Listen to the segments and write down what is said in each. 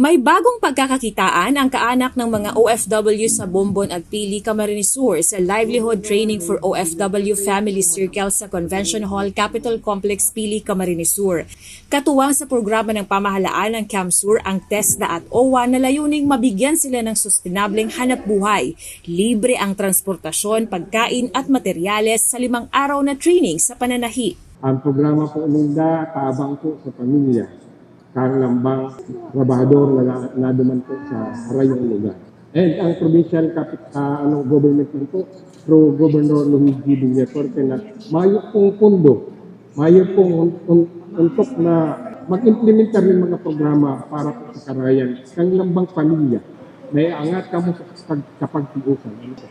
May bagong pagkakakitaan ang kaanak ng mga OFW sa Bombon at Pili, Camarines Sur sa Livelihood Training for OFW Family Circle sa Convention Hall Capitol Complex Pili, Camarines Sur. Katuwang sa programa ng pamahalaan ng CAMSUR ang TESDA at OWA na layuning mabigyan sila ng sustenableng hanap buhay. Libre ang transportasyon, pagkain at materyales sa limang araw na training sa pananahi. Ang programa po nila tabang po sa pamilya. Karlambang trabahador na, na duman po sa rayong lugar. And ang provincial capit, ah, ano, government din po, through Governor Luigi Villacorte na mayo pong pundo, mayo pong un, un, untok na mag-implementa rin mga programa para po sa karayan, kang lambang pamilya. May angat kamo sa kapag, kapagtigusan. Ano po?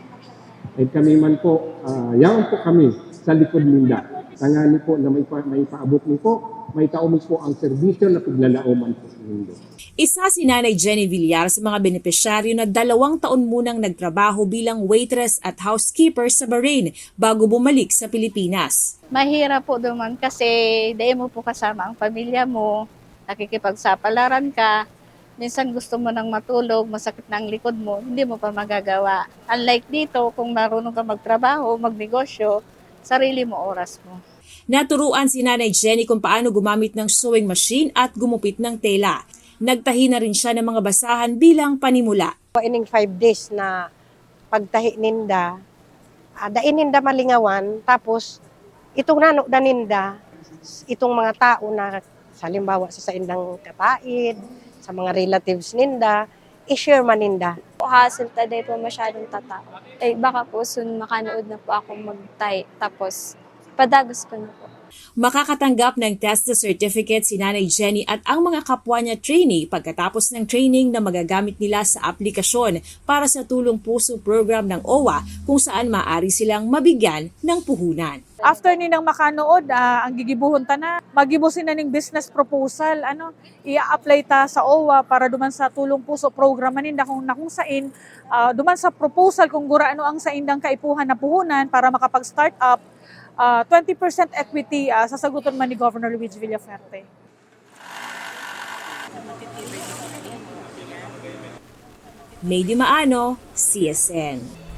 At kami man po, uh, yaman po kami sa likod ninda. Tangani po na may, pa, may paabot niyo po, may taumig po ang serbisyo na paglalauman sa mundo. Isa si Nanay Jenny Villar sa mga benepisyaryo na dalawang taon munang nagtrabaho bilang waitress at housekeeper sa Bahrain bago bumalik sa Pilipinas. Mahirap po duman kasi di mo po kasama ang pamilya mo, nakikipagsapalaran ka, minsan gusto mo nang matulog, masakit na ang likod mo, hindi mo pa magagawa. Unlike dito, kung marunong ka magtrabaho, magnegosyo, sarili mo oras mo. Naturuan si Nanay Jenny kung paano gumamit ng sewing machine at gumupit ng tela. Nagtahi na rin siya ng mga basahan bilang panimula. ining five days na pagtahi ninda, uh, dain ninda malingawan, tapos itong nano na ninda, itong mga tao na salimbawa sa sa indang kapaid, sa mga relatives ninda, i-share man ninda. hassle taday po masyadong tatao. Eh, baka po soon makanood na po ako mag-tie. Tapos, padagos ko na po. Makakatanggap ng TESDA certificate si Nanay Jenny at ang mga kapwa niya trainee pagkatapos ng training na magagamit nila sa aplikasyon para sa Tulong Puso program ng OWA kung saan maaari silang mabigyan ng puhunan. After ninang makanood, ah, ang gigibuhon ta na, magibusin na ning business proposal, ano, i-apply ta sa OWA para duman sa tulong puso program kung na kung sain, ah, duman sa proposal kung gura ano ang sa indang kaipuhan na puhunan para makapag-start up, ah, 20% equity ah, sasaguton man ni Governor Luigi Villafuerte. May Maano, CSN.